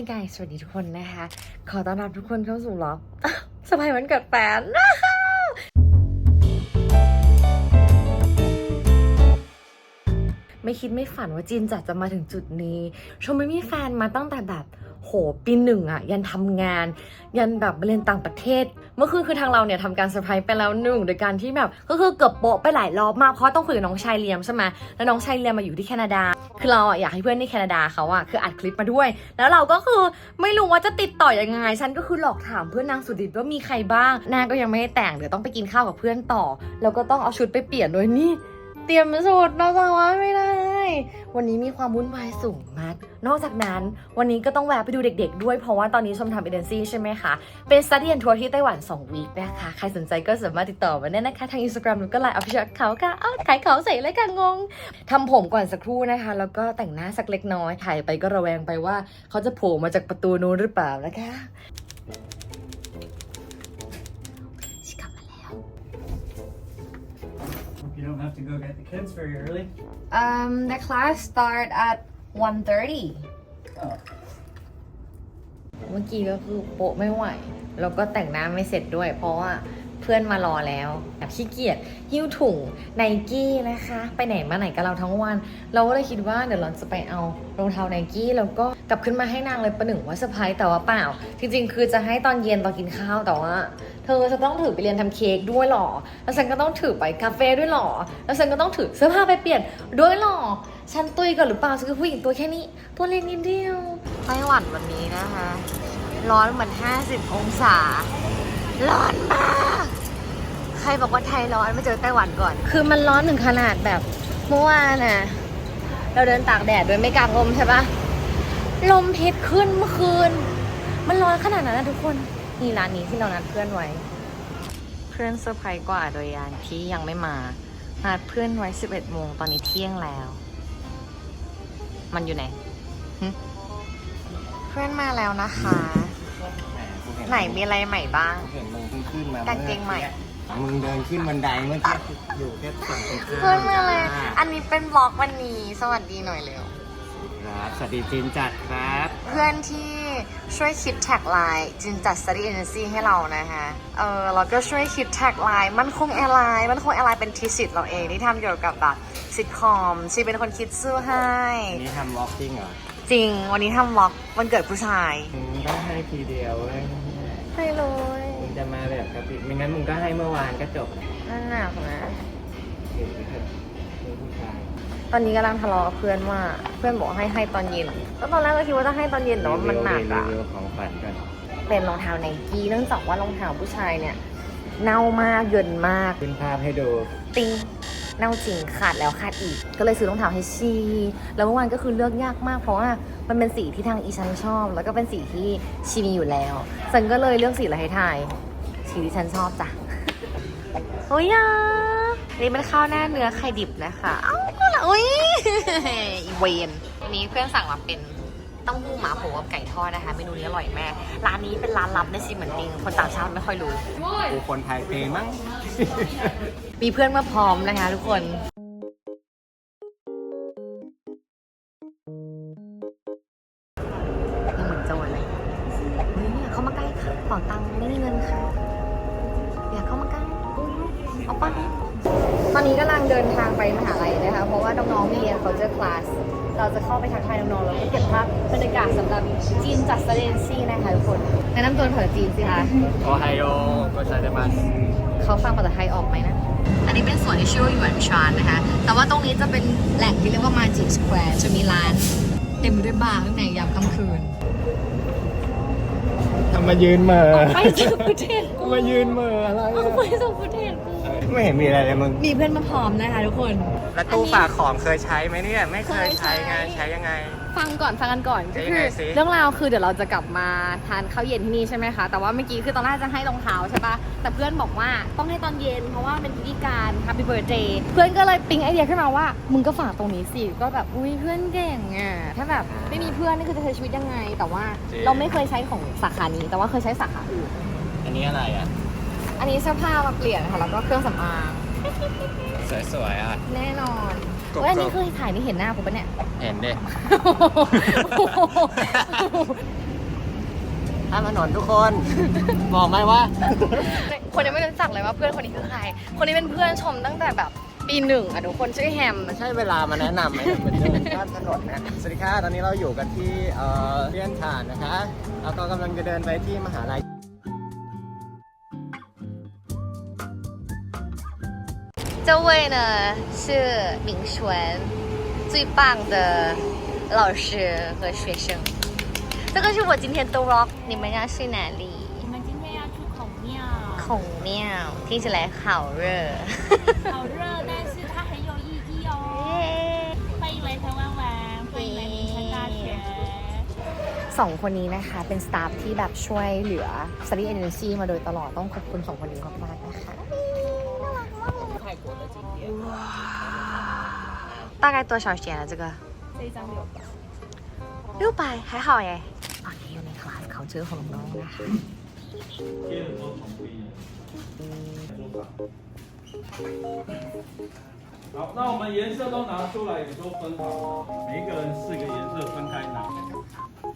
Hi guys สวัสดีทุกคนนะคะ ขอต้อนรับทุกคนเข้าสู่ล็อกสบายวันเกิดแฟนไม่คิดไม่ฝันว่าจีนจัดจะมาถึงจุดนี้ ชมไม่มีแฟนมาตั้งแต่แบบ โหปีหนึ่งอะยันทำงาน ยันแบบเรียนต่างประเทศ เมื่อคืนคือทางเราเนี่ยทำการเซอร์ไพรส์ไปแล้วหนึ่งโดยการที่แบบก็คือเกือบโปะไปหลายรอบมากเพราะต้องคุยกับน้องชายเลียมใช่ไหมแล้วน้องชายเลียมมาอยู่ที่แคนาดา คือเราอะอยากให้เพื่อนที่แคนาดาเขาอะคืออัดคลิปมาด้วย แล้วเราก็คือไม่รู้ว่าจะติดต่อยังไงฉันก็คือหลอกถามเพื่อนนางสุดิตว่ามีใครบ้างนางก็ยังไม่ได้แต่งเดี๋ยวต้องไปกินข้าวกับเพื่อนต่อ แล้วก็ต้องเอาชุดไปเปลี่ยนด้วยนี่ เตรียมชุดเราจะว่าไม่ได้ วันนี้มีความวุ่นวายสูงมาก นอกจากนั้น วันนี้ก็ต้องแวะไปดูเด็กๆ ด้วยเพราะว่าตอนนี้ชมทำเอเจนซี่ใช่ไหมคะ เป็น study and tour ที่ไต้หวัน 2 วีคนะคะ ใครสนใจก็สามารถติดต่อมาได้นะคะ ทาง Instagram หรือก็ไลน์ official เขาค่ะอ้าขายเขาใส่เลยค่ะงงทำผมก่อนสักครู่นะคะ แล้วก็แต่งหน้าสักเล็กน้อยถ่ายไปก็ระแวงไปว่า เขาจะโผล่มาจากประตูนู้นหรือเปล่านะคะ you don't have to go get the kids very early. Um the class start at 1:30 Oh. เมื่อกี้ก็คือโปะไม่ไหว แล้วก็แต่งหน้าไม่เสร็จด้วย เพราะว่า เพื่อนมารอแล้วแบบขี้เกียจหิ้วถุงไนกี้นะคะ ไปไหนมาไหนกับเราทั้งวัน เราก็เลยคิดว่าเดี๋ยวเราจะไปเอารองเท้าไนกี้แล้วก็กลับขึ้นมาให้นางเลยประหนึ่งว่าเซอร์ไพรส์แต่ว่าเปล่า จริงๆ คือจะให้ตอนเย็นตอนกินข้าวแต่ว่า เธอจะต้องถือไปเรียนทำเค้กด้วยหรอ แล้วฉันก็ต้องถือไปคาเฟ่ด้วยหรอ แล้วฉันก็ต้องถือเสื้อผ้าไปเปลี่ยนด้วยหรอฉันตุยก่อนหรือเปล่าฉันคือผู้หญิงตัวแค่นี้ ตัวเล็กนิดเดียวไต้หวันวันนี้นะคะ ร้อนเหมือน 50 องศา ร้อนมาก ใครบอกว่าไทยร้อนไม่เจอไต้หวันก่อน คือมันร้อนถึงขนาดแบบเมื่อวานน่ะ เราเดินตากแดดโดยไม่กางลมใช่ปะลมพิษขึ้นเมื่อคืน มันร้อนขนาดนั้นนะทุกคนนี่ร้านนี้ที่เรานัดเพื่อนไว้ เพื่อนเซอร์ไพรส์กว่าโดยยานที่ยังไม่มา นัดเพื่อนไว้ 11โมงตอนนี้เที่ยงแล้ว มันอยู่ไหนหึเพื่อนมาแล้วนะคะ ไหนมีอะไรใหม่บ้าง เห็นมึงเพิ่งขึ้นมากางเกงใหม่ มึงเดินขึ้นบันไดเมื่อกี้อยู่แค่ฝั่งตรงข้ามเพื่อนมาเลย อันนี้เป็นบล็อกวันนี้ สวัสดีหน่อยเร็ว ครับสวัสดีจีนจัดครับเพื่อนที่ช่วยคิดแท็กไลน์จินจัด study agency ให้เรานะคะเออแล้วก็ช่วยคิดแท็กไลน์มันคงแอร์ไลน์มันคงแอร์ไลน์เป็นทีสิทธ์เราเองที่ทำเกี่ยวกับแบบซิทคอมชีเป็นคนคิดซื้อให้ อันนี้ทำวอล์กจริงเหรอจริง วันนี้ทำวล็อกวันเกิดผู้ชาย มึงก็ให้ทีเดียวเว้ย ให้เลยมึงจะมาแบบกระปิไม่งั้นมึงก็ให้เมื่อวานก็จบนั่นหนักนะถือไปเถอะมึงผู้ชายตอนนี้กำลังทะเลาะกับเพื่อนว่าเพื่อนบอกให้ให้ตอนเย็นแล้วตอนแรกก็คิดว่าจะให้ตอนเย็นแต่ว่ามันหนักรีอะวิวของฝันก่อนเป็นรองเท้าไนกี้เนื่องจากว่ารองเท้าผู้ชายเนี่ย เน่ามากเยินมาก ขึ้นภาพให้ดูติงเน่าจริงขาดแล้วขาดอีก ก็เลยซื้อรองเท้าให้ชี แล้วเมื่อวานก็คือเลือกยากมากเพราะว่า มันเป็นสีที่ทางอีชันชอบ แล้วก็เป็นสีที่ชีมีอยู่แล้วฉันก็เลยเลือกสีอะไรให้ทาย สีที่ฉันชอบจ้ะโอ้ยอะนี่เป็นข้าวหน้าเนื้อไข่ดิบนะคะเอ้าก็ละอุ้ยอีเวนอันนี้เพื่อนสั่งมาเป็นเต้าหู้หมาโผกับไก่ทอดนะคะเมนูนี้อร่อยแม่ร้านนี้เป็นร้านลับในซีเหมือนจริงคนต่างชาติไม่ค่อยรู้กูคนไทยเพลงมั้งมีเพื่อนมาพร้อมนะคะทุกคน เป๋าตังค์ไม่มีเงินค่ะ อยากเข้ามาใกล้อุ้ยเอาไปตอนนี้กำลังเดินทางไปมหาลัยนะคะ เพราะว่าน้องๆเรียนเขาเจอคลาสเราจะเข้าไปทักทายน้องๆแล้วก็เก็บภาพบรรยากาศสำหรับจีนจัดสเตนซี่นะคะทุกคนแนะนำตัวภาษาจีนสิคะโอไฮโอก็ใช้ได้มาเขาฟังภาษาไทยออกไหมนะ อันนี้เป็นสวนที่ชื่อว่าหยวนชานนะคะ แต่ว่าตรงนี้จะเป็นแหล่งที่เรียกว่า Magic Square จะมีร้านเต็มไปด้วยบาร์ข้างในยามค่ำคืน ทำมายืนเหม่อไปจากประเทศกูมายืนเหม่ออะไรเอาอะ ไปจากประเทศกู ไม่เห็นมีอะไรเลยมึง มีเพื่อนมาพร้อมนะคะทุกคน แล้วตู้ฝากของเคยใช้ไหมเนี่ย ไม่เคยเคยใช้ใช้ไงใช้ยังไง ฟังก่อนฟังกันก่อนก็จะยัคืงอไงสิ เรื่องราวคือเดี๋ยวเราจะกลับมาทานข้าวเย็นที่นี่ใช่ไหมคะ แต่ว่าเมื่อกี้คือตอนแรกจะให้รองเท้าใช่ปะแต่เพื่อนบอกว่าต้องให้ตอนเย็นเพราะว่าเป็นพิธีการ Happy Birthday เพื่อนก็เลยปิ๊งไอเดียขึ้นมาว่า มึงก็ฝากตรงนี้สิ ก็แบบอุ้ยเพื่อนเก่งอะถ้าแบบไม่มีเพื่อนนี่คือจะใช้ชีวิตยังไง แต่ว่าเราไม่เคยใช้ของสาขานี้ แต่ว่าเคยใช้สาขาอื่น อันนี้อะไรอะ อันนี้เสื้อผ้ามาเปลี่ยนค่ะ แล้วก็เครื่องสำอาง สวยๆอะ แน่นอนกรอบๆเว้ยอันนี้คือถ่ายนี่เห็นหน้าผมปะเนี่ย เห็นดิข้ามถนนทุกคน บอกไหมว่า คนยังไม่รู้จักเลยว่าเพื่อนคนนี้คือใคร คนนี้เป็นเพื่อนชมตั้งแต่แบบปีหนึ่งอะทุกคนชื่อแฮม มันใช่เวลามาแนะนำไหมเป็นเรื่องข้ามถนนนะสวัสดีค่ะตอนนี้เราอยู่กันที่เอ่อเลียนฐานนะคะ แล้วก็กำลังจะเดินไปที่มหาลัย 这位呢是明纯，最棒的老师和学生。这个是我今天的 vlog，你们要去哪里？你们今天要去孔庙，孔庙，听起来好热。好热，但是它很有意义哦。耶欢迎来台湾玩，欢迎来名城大学。 สองคนนี้นะคะ เป็นสตาฟที่แบบช่วยเหลือ study agency มาโดยตลอดต้องขอบคุณสองคนนี้มากๆนะคะ 泰国 的景点。大概多少钱啊？这个这一张六百。六百还好耶ตอนนี้อยู่ในคลาสเขาเจอของน้องๆนะคะ 贴的都统不一样。好，那我们颜色都拿出来，也都分好了，每一个人四个颜色分开拿。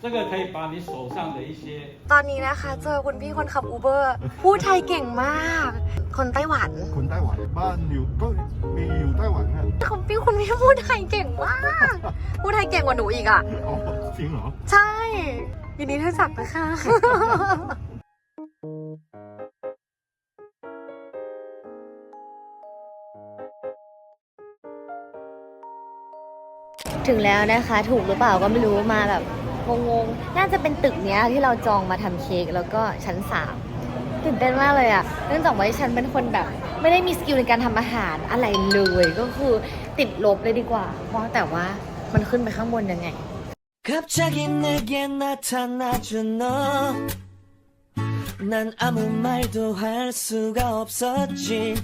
这个可以把你手上的一些 ตอนนี้นะคะ เจอคุณพี่คนขับอูเบอร์พูดไทยเก่งมาก คนไต้หวัน คนไต้หวันบ้านอยู่ก็มีอยู่ไต้หวันนะคุณพี่คุณพี่พูดไทยเก่งมากพูดไทยเก่งกว่าหนูอีกอะอ๋อจริงเหรอ ใช่ยินดีที่รู้จักนะคะถึงแล้วนะคะ ถูกหรือเปล่าก็ไม่รู้มาแบบงงๆ น่าจะเป็นตึกเนี้ยที่เราจองมาทำเค้กแล้วก็ชั้นสาม ตื่นเต้นมากเลยอะเนื่องจากว่าฉันเป็นคนแบบ ไม่ได้มีสกิลในการทำอาหารอะไรเลย ก็คือติดลบเลยดีกว่าว่าแต่ว่ามันขึ้นไปข้างบนยังไง 갑자기 내게 나타나준 너 난 아무 말도 할 수가 없었지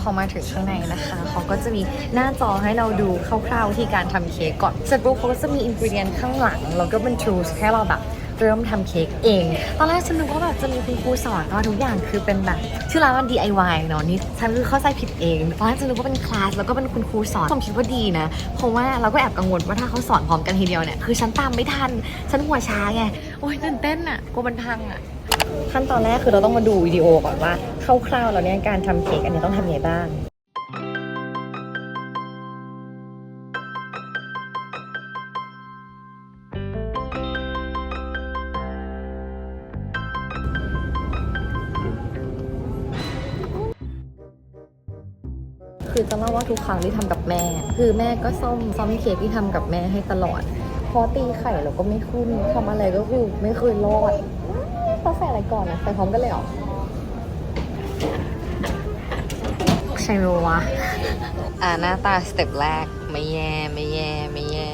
พอมาถึงข้างในนะคะ เขาก็จะมีหน้าจอให้เราดูคร่าวๆที่การทำเค้กก่อน เสร็จปุ๊บเขาก็จะมีอินก e เดียนข้างหลัง แล้วก็เป็น tools ให้เราแบบ เริ่มทำเค้กเอง ตอนแรกฉันนึกว่าแบบจะมีคุณครูสอนแต่ว่าทุกอย่างคือเป็นแบบชื่อร้านว่า DIY เนาะนี่ฉันคือเข้าใจผิดเองตอนแรกฉันนึกว่าเป็นคลาสแล้วก็เป็นคุณครูสอนผมคิดว่าดีนะ เพราะว่าเราก็แอบกังวลว่าถ้าเขาสอนพร้อมกันทีเดียวเนี่ยคือฉันตามไม่ทันฉันหัวช้าไงโอ้ยตื่นเต้นอะกลัวมันพังอะขั้นตอนแรกคือเราต้องมาดูวิดีโอก่อนว่าคร่าวๆแล้วเนี่ยการทำเค้กอันนี้ต้องทำยังไงบ้าง คือจะเล่าว่าทุกครั้งที่ทำกับแม่ คือแม่ก็ซ่อมซ่อมเค้กที่ทำกับแม่ให้ตลอด พอตีไข่เราก็ไม่ขึ้นทำอะไรก็คือไม่เคยรอดเขาใส่อะไรก่อนนะใส่พร้อมกันเลยเหรอใช่ไหมวะอ่าหน้าตาสเต็ปแรกไม่แย่ไม่แย่ไม่แย่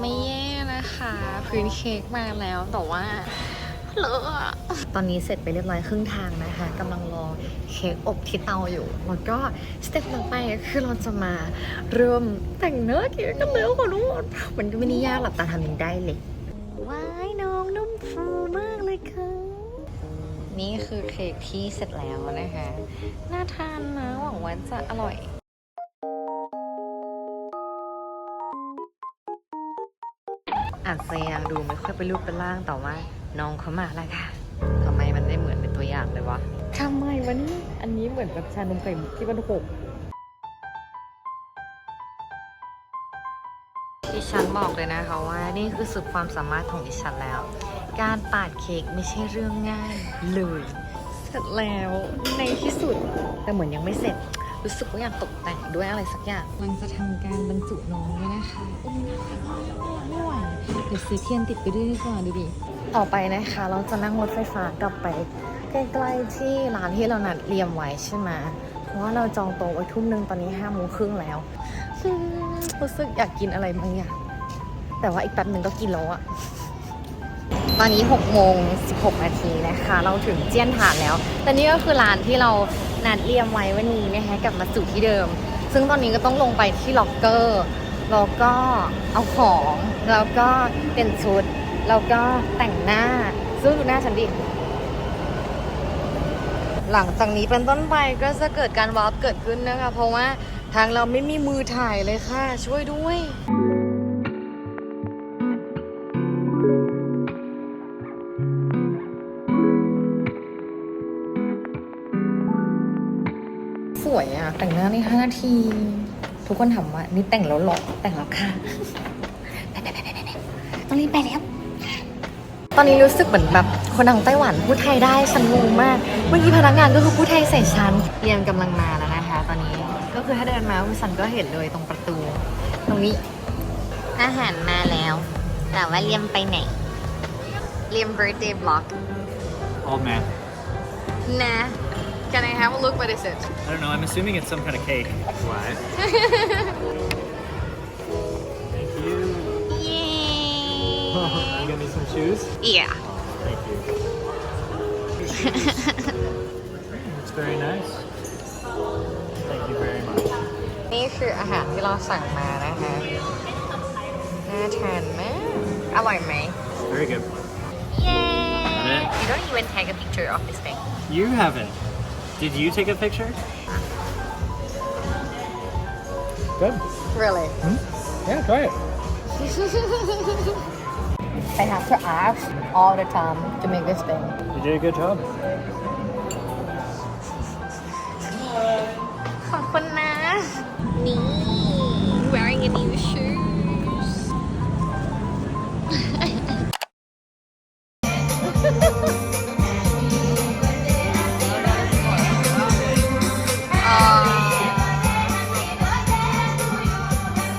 ไม่แย่นะคะ พื้นเค้กมาแล้วแต่ว่าเลอะอะตอนนี้เสร็จไปเรียบร้อยครึ่งทางนะคะกำลังรอเค้กอบที่เตาอยู่ แล้วก็สเต็ปต่อไปก็คือเราจะมาเริ่มแต่งเนื้อเค้กกันแล้วค่ะทุกคนมันก็ไม่ได้ยากหลับตาทำเองได้เลยว้ายน้องนุ่มฟูมากเลยค่ะนี่คือเค้กที่เสร็จแล้วนะคะ น่าทานนะหวังว่าจะอร่อย อาจจะยังดูไม่ค่อยเป็นรูปเป็นร่างแต่ว่าน้องเขามาแล้วค่ะทำไมมันไม่เหมือนเป็นตัวอย่างเลยวะทำไมวันนี้อันนี้เหมือนกับชานมไข่มุกที่มันหกดิฉันบอกเลยนะคะว่านี่คือสุดความสามารถของดิฉันแล้ว การปาดเค้กไม่ใช่เรื่องง่ายเลย เสร็จแล้วในที่สุดแต่เหมือนยังไม่เสร็จ รู้สึกว่าอยากตกแต่งด้วยอะไรสักอย่างมันจะทำการบรรจุน้องด้วยนะคะโอ้ยน่ารักมากไม่ไหวเดี๋ยวซื้อเทียนติดไปด้วยดีกว่าดูดิต่อไปนะคะ เราจะนั่งรถไฟฟ้ากลับไป ใกล้ๆที่ร้านที่เรานัดเรียมไว้ใช่ไหมเพราะว่าเราจองโต๊ะไว้ทุ่มหนึ่งตอนนี้ห้าโมงครึ่งแล้วอืมรู้สึกอยากกินอะไรบางอย่างแต่ว่าอีกแป๊บหนึ่งก็กินแล้วอะ ตอนนี้6โมง16 นาทีนะคะ เราถึงเจียนฐานแล้ว แต่นี่ก็คือร้านที่เรานัดเรียมไว้วันนี้นะคะกลับมาสู่ที่เดิม ซึ่งตอนนี้ก็ต้องลงไปที่ล็อกเกอร์แล้วก็เอาของ แล้วก็เปลี่ยนชุด แล้วก็แต่งหน้าซึ่งดูหน้าฉันดิ หลังจากนี้เป็นต้นไปก็จะเกิดการวาร์ปเกิดขึ้นนะคะ เพราะว่าทางเราไม่มีมือถ่ายเลยค่ะ ช่วยด้วย แต่งหน้าใน5นาที ทุกคนถามว่า นี่แต่งแล้วเหรอแต่งแล้วค่ะไปไปไปไปไปต้องรีบไปแล้ว ตอนนี้รู้สึกเหมือนแบบคนทางไต้หวันพูดไทยได้ฉันงงมาก เมื่อกี้พนักงานก็คือพูดไทยใส่ฉันเรียนกำลังมาแล้วนะคะ ตอนนี้ก็คือถ้าเดินมาคุณสันก็เห็นเลยตรงประตู ตรงนี้ อาหารมาแล้ว แต่ว่าเรียมไปไหนเรียม birthday vlog Oh man นะ Can I have a look what is it I don't know I'm assuming it's some kind of cake What Thank you Yay You got me some shoes Yeah Thank you It's very nice Thank you very much นี่คืออาหารที่เราสั่งมานะคะน่าทานมาก อร่อยไหม Very good Yay! You don't even take a picture of this thing. You haven't Did you take a picture? Good Really? Yeah try it I have to ask all the time to make this thing. You did a good job ขอบคุณนะ นี่